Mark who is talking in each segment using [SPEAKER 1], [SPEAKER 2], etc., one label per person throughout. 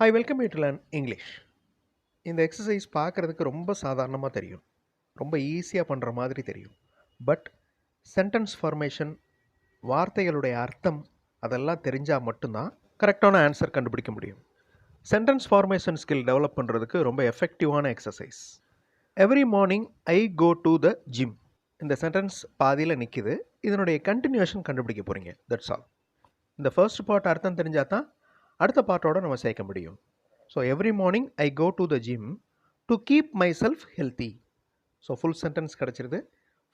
[SPEAKER 1] I welcome you to learn English இந்த exercise பார்க்குறதுக்கு ரொம்ப சாதாரணமாக தெரியும். ரொம்ப ஈஸியாக பண்ணுற மாதிரி தெரியும். பட் சென்டென்ஸ் ஃபார்மேஷன் வார்த்தைகளுடைய அர்த்தம் அதெல்லாம் தெரிஞ்சால் மட்டும்தான் கரெக்டான ஆன்சர் கண்டுபிடிக்க முடியும். சென்டென்ஸ் ஃபார்மேஷன் ஸ்கில் டெவலப் பண்ணுறதுக்கு ரொம்ப எஃபெக்டிவான exercise every morning I go to the gym இந்த சென்டென்ஸ் பாதியில் நிற்கிது இதனுடைய கண்டினியூஷன் கண்டுபிடிக்க போகிறீங்க தட்ஸ் ஆல் இந்த ஃபர்ஸ்ட் பார்ட் அர்த்தம் தெரிஞ்சால் தான் அடுத்த பார்ட்டோட நம்ம சேர்க்க முடியும். So every morning I go to the gym to keep my self healthy so full sentence கிடச்சிருது.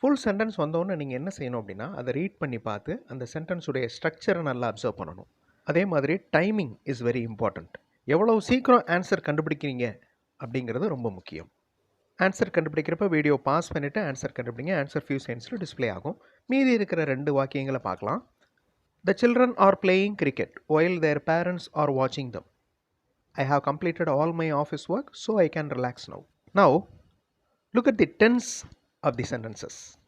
[SPEAKER 1] ஃபுல் சென்டென்ஸ் வந்தோடனே நீங்கள் என்ன செய்யணும் அப்படின்னா அதை ரீட் பண்ணி பார்த்து அந்த சென்டென்ஸுடைய ஸ்ட்ரக்சரை நல்லா அப்சர்வ் பண்ணணும். அதே மாதிரி டைமிங் இஸ் வெரி இம்பார்ட்டண்ட் எவ்வளோ சீக்கிரம் ஆன்சர் கண்டுபிடிக்கிறீங்க அப்படிங்கிறது ரொம்ப முக்கியம். ஆன்சர் கண்டுபிடிக்கிறப்ப வீடியோ பாஸ் பண்ணிவிட்டு ஆன்சர் கண்டுபிடிங்க. ஆன்சர் ஃபியூ செகண்ட்ஸில் டிஸ்ப்ளே ஆகும். மீதி இருக்கிற ரெண்டு வாக்கியங்களை பார்க்கலாம். The children are playing cricket while their parents are வாட்சிங் them I have completed all my office work so I can relax now now look at the tense of the sentences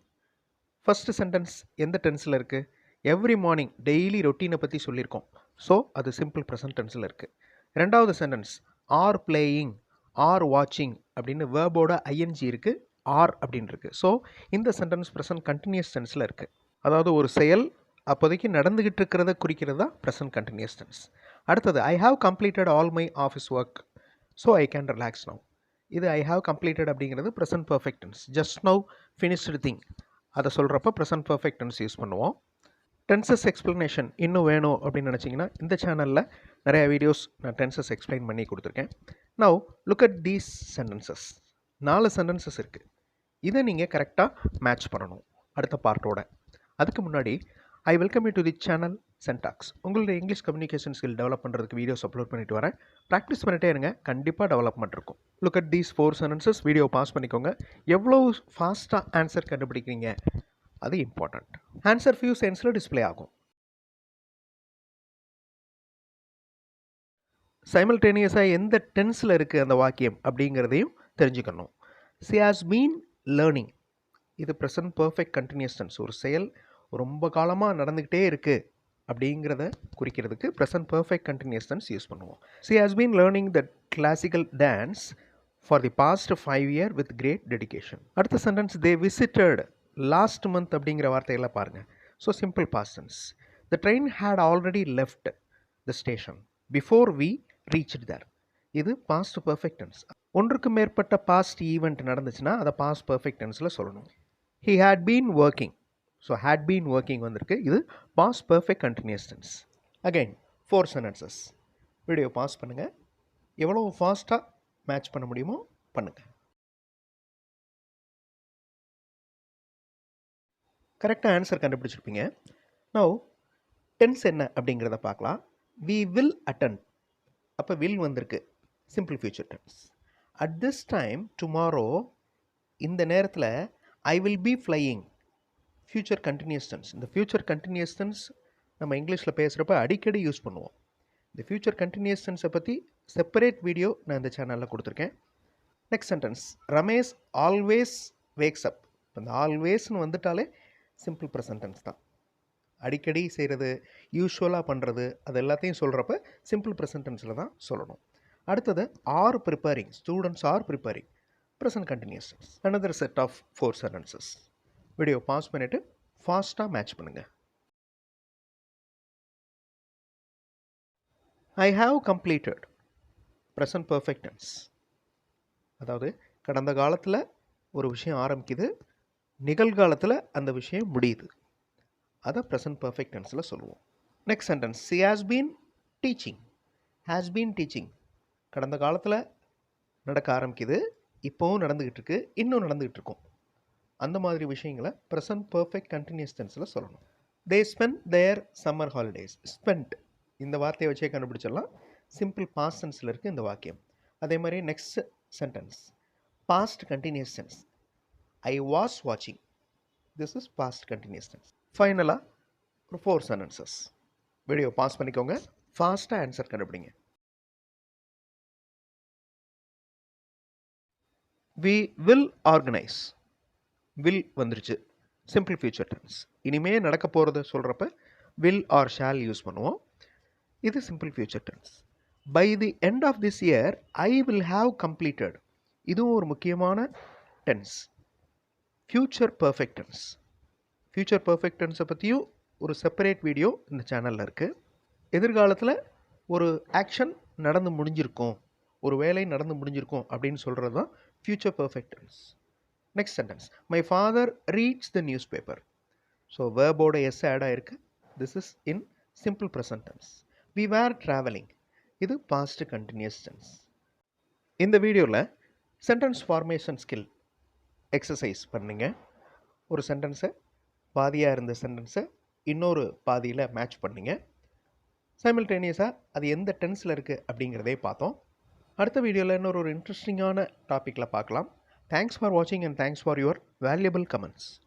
[SPEAKER 1] first sentence எந்த டென்ஸில் இருக்குது every morning daily ரொட்டீனை பற்றி சொல்லியிருக்கோம். So அது simple present டென்ஸில் இருக்குது ரெண்டாவது sentence are playing R வாட்சிங் அப்படின்னு வேர்போட ஐஎன்ஜி இருக்குது ஆர் அப்படின்னு இருக்குது ஸோ இந்த சென்டென்ஸ் ப்ரெசன்ட் கண்டினியூஸ் டென்ஸில் இருக்குது அதாவது ஒரு செயல் அப்போதைக்கு நடந்துக்கிட்டு இருக்கிறத குறிக்கிறது தான் ப்ரெசன்ட் கண்டினியூஸ் டென்ஸ் அடுத்தது I have completed all my office work so I can relax now இது ஐ ஹாவ் கம்ப்ளீட்டட் அப்படிங்கிறது present perfect tense just now finished thing அதை சொல்கிறப்ப ப்ரெசன்ட் பர்ஃபெக்ட் டென்ஸ் யூஸ் பண்ணுவோம். டென்சஸ் எக்ஸ்ப்ளனேஷன் இன்னும் வேணும் அப்படின்னு நினச்சிங்கன்னா இந்த சேனலில் நிறைய வீடியோஸ் நான் டென்சஸ் எக்ஸ்பிளைன் பண்ணி கொடுத்துருக்கேன். Now look at these sentences நாலு சென்டென்சஸ் இருக்குது இதை நீங்கள் கரெக்டாக மேட்ச் பண்ணணும். அடுத்த பார்ட்டோட அதுக்கு முன்னாடி I welcome you to the channel சென்டாக்ஸ் உங்களுடைய இங்கிலீஷ் கம்யூனிகேஷன் ஸ்கில் டெவலப் பண்ணுறதுக்கு வீடியோஸ் அப்லோட் பண்ணிட்டு வரேன். ப்ராக்டிஸ் பண்ணிட்டே இருங்க. கண்டிப்பாக டெவலப்மெண்ட் இருக்கும். Look at these four sentences video pause பண்ணிக்கோங்க. எவ்வளோ ஃபாஸ்ட்டாக ஆன்சர் கண்டுபிடிக்கிறீங்க? அது இம்பார்ட்டண்ட் ஆன்சர் ஃபியூ சென்ஸில் டிஸ்ப்ளே ஆகும். சைமல்டேனியஸாக எந்த டென்ஸில் இருக்குது அந்த வாக்கியம் அப்படிங்கிறதையும் தெரிஞ்சுக்கணும். சி ஹாஸ் பீன் லேர்னிங் இது ப்ரெசன்ட் பர்ஃபெக்ட் கண்டினியூஸ் டென்ஸ் ஒரு செயல் ரொம்ப காலமாக நடந்துக்கிட்டே இருக்குது அப்படிங்கிறத குறிக்கிறதுக்கு present perfect continuous tense use பண்ணுவோம். She has been learning the classical dance for the past five year with great dedication அடுத்த sentence they visited last month அப்படிங்கிற வார்த்தையெல்லாம் பாருங்கள் so simple past tense the train had already left the station before we reached there இது past perfect tense ஒன்றுக்கு மேற்பட்ட past event நடந்துச்சுன்னா அதை past பர்ஃபெக்டன்ஸில் சொல்லணும். He had been working so had been working வந்திருக்கு. இது past perfect continuous tense again four sentences video pause பண்ணுங்கள் எவ்வளோ ஃபாஸ்ட்டாக மேட்ச் பண்ண முடியுமோ பண்ணுங்கள் கரெக்டாக ஆன்சர் கண்டுபிடிச்சிருப்பீங்க. நோ டென்ஸ் என்ன அப்படிங்கிறத பார்க்கலாம். வி வில் அட்டன் அப்போ வில் வந்திருக்கு. Simple future tense at this time tomorrow இந்த நேரத்தில் I will be flying future continuous tense இந்த ஃப்யூச்சர் கண்டினியூஸ் டென்ஸ் நம்ம இங்கிலீஷில் பேசுகிறப்ப அடிக்கடி யூஸ் பண்ணுவோம். இந்த ஃப்யூச்சர் கண்டினியூஸ் டென்ஸை பற்றி செப்பரேட் வீடியோ நான் இந்த சேனலில் கொடுத்துருக்கேன். Next sentence Ramesh always wakes up இந்த ஆல்வேஸ்னு வந்துட்டாலே சிம்பிள் ப்ரெசன்டென்ஸ் தான். அடிக்கடி செய்கிறது யூஸ்வலாக பண்ணுறது அது எல்லாத்தையும் சொல்கிறப்ப சிம்பிள் ப்ரெசன்டென்ஸில் தான் சொல்லணும். அடுத்தது are preparing students are preparing present continuous another set of four sentences video pause பண்ணிவிட்டு ஃபாஸ்ட்டாக மேட்ச் பண்ணுங்கள் I have completed present perfect tense அதாவது கடந்த காலத்தில் ஒரு விஷயம் ஆரம்பிக்குது நிகழ்காலத்தில் அந்த விஷயம் முடியுது. அதை ப்ரெசன்ட் பர்ஃபெக்ட் டென்ஸில் சொல்லுவோம். Next sentence she has been teaching has been teaching கடந்த காலத்தில் நடக்க ஆரம்பிக்குது இப்போவும் நடந்துக்கிட்டு இருக்கு இன்னும் நடந்துக்கிட்டு இருக்கும். அந்த மாதிரி விஷயங்களை ப்ரெசன்ட் பர்ஃபெக்ட் கண்டினியூஸ் டென்ஸில் சொல்லணும். They spend their summer holidays spend இந்த வார்த்தையை வச்சே கண்டுபிடிச்சிடலாம். சிம்பிள் பாஸ்ட் டென்ஸில் இருக்குது இந்த வாக்கியம். அதே மாதிரி next sentence past continuous tense I was வாட்சிங் this is past continuous tense ஃபைனலாக ஒரு ஃபோர் சென்டென்சஸ் வீடியோ பாஸ் பண்ணிக்கோங்க. ஃபாஸ்ட்டாக ஆன்சர் கண்டுபிடிங்க. வி வில் ஆர்கனைஸ் வில் வந்துருச்சு. சிம்பிள் ஃபியூச்சர் டென்ஸ் இனிமே நடக்க போகிறத சொல்கிறப்ப வில் ஆர் ஷால் யூஸ் பண்ணுவோம். இது simple future tense by the end of this year I will have completed இதுவும் ஒரு முக்கியமான tense future perfect tense future perfect டென்ஸை பற்றியும் ஒரு செப்பரேட் வீடியோ இந்த சேனலில் இருக்குது எதிர்காலத்தில் ஒரு ஆக்ஷன் நடந்து முடிஞ்சிருக்கும். ஒரு வேலை நடந்து முடிஞ்சிருக்கும் அப்படின்னு சொல்கிறது தான் future perfect tense next sentence my father reads the newspaper so வேர்போட S add ஆயிருக்கு. This is in simple present tense we were travelling இது பாஸ்ட் கண்டினியூஸ் டென்ஸ் இந்த வீடியோவில் சென்டென்ஸ் ஃபார்மேஷன் ஸ்கில் எக்ஸசைஸ் பண்ணுங்க. ஒரு சென்டென்ஸை பாதியாக இருந்த சென்டென்ஸை இன்னொரு பாதியில் மேட்ச் பண்ணுங்க. சைமில்டேனியஸாக அது எந்த டென்ஸில் இருக்குது அப்படிங்கிறதே பார்த்தோம். அடுத்த வீடியோவில் இன்னொரு ஒரு இன்ட்ரெஸ்டிங்கான டாப்பிக்கில் பார்க்கலாம். Thanks for watching and thanks for your valuable comments.